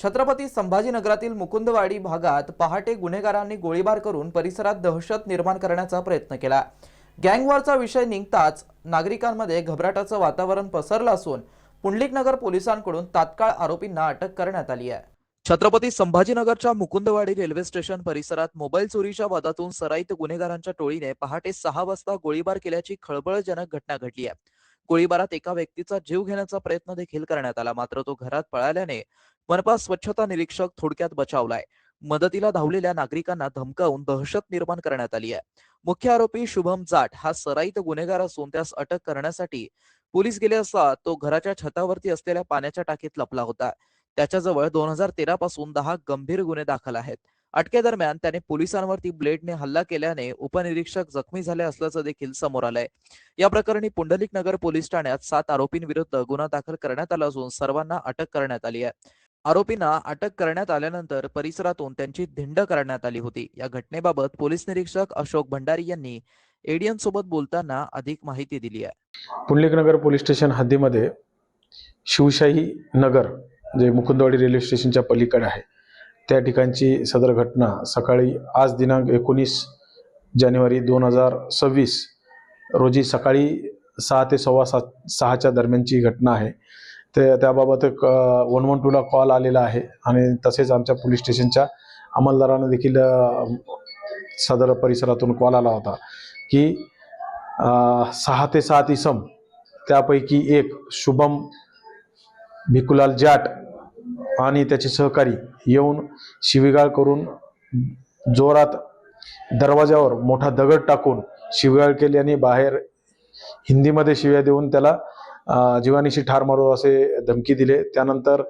छत्रपती संभाजीनगरातील मुकुंदवाडी भागात पहाटे गुन्हेगारांनी गोळीबार करून परिसरात दहशत निर्माण करण्याचा प्रयत्न केला. गँगवॉरचा विषय निघताच नागरिकांमध्ये घबराटाचं वातावरण पसरलं असून पुंडलिकनगर पोलिसांकडून तात्काळ आरोपींना अटक करण्यात आली आहे. छत्रपती संभाजीनगरच्या मुकुंदवाडी रेल्वे स्टेशन परिसरात मोबाईल चोरीच्या वादातून सराईत गुन्हेगारांच्या टोळीने पहाटे सहा वाजता गोळीबार केल्याची खळबळजनक घटना घडली आहे. गोळीबारात एका व्यक्तीचा जीव घेण्याचा प्रयत्न देखील करण्यात आला मात्र तो घरात पळाल्याने मनपा स्वच्छता निरीक्षक थोडक्यात बचावलाय. मदतीला धावलेल्या नागरिकांना धमकावून दहशत निर्माण करण्यात आली आहे. मुख्य आरोपी शुभम जाट हा सराईत गुन्हेगार असून त्यास अटक करण्यासाठी पोलीस गेले असता तो घराच्या छतावरती असलेल्या पाण्याच्या टाकीत लपला होता. त्याच्याजवळ दोन हजार तेरा पासून दहा गंभीर गुन्हे दाखल आहेत. अटकेदरम्यान त्याने पोलिसांवरती ब्लेडने हल्ला केल्याने उपनिरीक्षक जखमी झाले असल्याचं देखील समोर आलंय. या प्रकरणी पुंडलिक नगर पोलीस ठाण्यात सात आरोपींविरुद्ध गुन्हा दाखल करण्यात आला असून सर्वांना अटक करण्यात आली आहे. आरोपींना अटक करण्यात आल्यानंतर परिसरातून त्यांची धिंड करण्यात आली होती. या घटनेबाबत पोलीस निरीक्षक अशोक भंडारी यांनी एडीएन सोबत बोलताना अधिक माहिती दिली आहे. पुंडलिकनगर पोलीस स्टेशन हद्दीमध्ये शिवशाही नगर जे मुकुंदवाडी रेल्वे स्टेशनच्या पलीकडे आहे त्या ठिकाणची सदर घटना सकाळी आज दिनांक एकोणीस जानेवारी दोन हजार सव्वीस रोजी सकाळी सहा ते सव्वा सात सहाच्या दरम्यानची घटना आहे. ते त्याबाबत एक वन वन टूला कॉल आलेला आहे. आणि तसेच आमच्या पोलीस स्टेशनच्या अंमलदारानं देखील सदर परिसरातून कॉल आला होता की सहा ते सात इसम त्यापैकी एक शुभम भिकुलाल जाट आणि त्याचे सहकारी येऊन शिवीगाळ करून जोरात दरवाजावर मोठा दगड टाकून शिवीगाळ केली आणि बाहेर हिंदीमध्ये शिव्या देऊन त्याला जीवानीशी ठार मारू असे धमकी दिले. त्यानंतर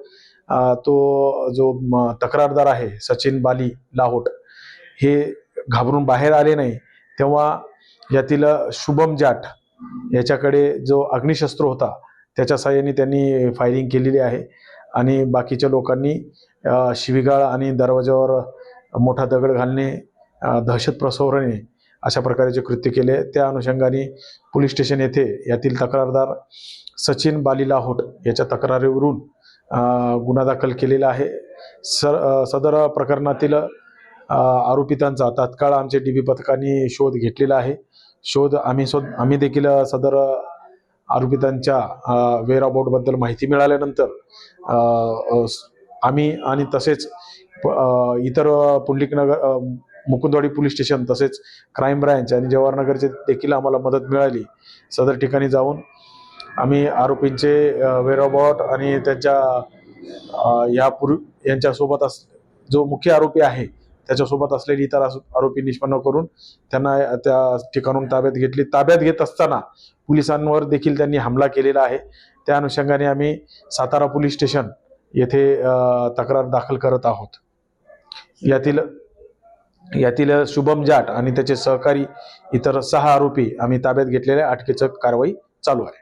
तो जो म, तक्रारदार आहे सचिन बाली लाहोट हे घाबरून बाहेर आले नाही. तेव्हा यातील शुभम जाट याच्याकडे जो अग्निशस्त्र होता त्याच्या साहाय्याने त्यांनी फायरिंग केलेली आहे. आणि बाकीच्या लोकांनी शिवीगाळ आणि दरवाजावर मोठा दगड घालणे दहशत पसरवणे अशा प्रकारचे कृत्य केले त्या अनुषंगाने पोलीस स्टेशन येथे यातील तक्रारदार सचिन बाली लाहोट याच्या तक्रारीवरून गुन्हा दाखल केलेला आहे. सर सदर प्रकरणातील आरोपितांचा तात्काळ आमचे डी बी पथकाने शोध घेतलेला आहे. शोध आम्ही शोध आम्ही देखील सदर आरोपितांच्या वेअरअबाउटबद्दल माहिती मिळाल्यानंतर आम्ही आणि तसेच प- इतर पुंडलिकनगर मुकुंदवाडी पोलीस स्टेशन तसेच क्राईम ब्रँच आणि जवाहरनगरचे देखील आम्हाला मदत मिळाली. सदर ठिकाणी जाऊन आम्ही आरोपींचे वेअरअबाउट आणि त्यांच्या यापूर्वी यांच्यासोबत अस जो मुख्य आरोपी आहे त्याच्यासोबत असलेली इतर आरोपी निष्पन्न करून त्यांना त्या ठिकाणून ताब्यात घेतली. ताब्यात घेत असताना पोलिसांवर देखील त्यांनी हमला केलेला आहे. त्या अनुषंगाने आम्ही सातारा पोलीस स्टेशन येथे तक्रार दाखल करत आहोत. यातील यातील शुभम जाट आणि त्याचे सहकारी इतर सहा आरोपी आम्ही ताब्यात घेतलेल्या अटकेचं कारवाई चालू आहे.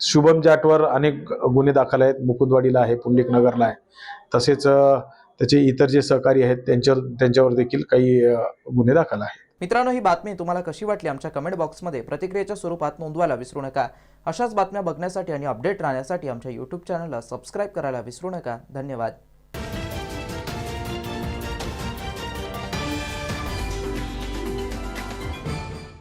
शुभम जाटवर अनेक गुन्हे दाखल आहेत. मुकुंदवाडीला आहे पुंडलिक नगरला आहे. तसेच त्याचे इतर जे सहकारी आहेत त्यांच्यावर त्यांच्यावर देखील काही गुन्हे दाखल आहेत. मित्रांनो ही बातमी तुम्हाला कशी वाटली आमच्या कमेंट बॉक्समध्ये प्रतिक्रियेच्या स्वरूपात नोंदवायला विसरू नका. अशाच बातम्या बघण्यासाठी आणि अपडेट राहण्यासाठी आमच्या यूट्यूब चॅनलला सबस्क्राईब करायला विसरू नका. धन्यवाद.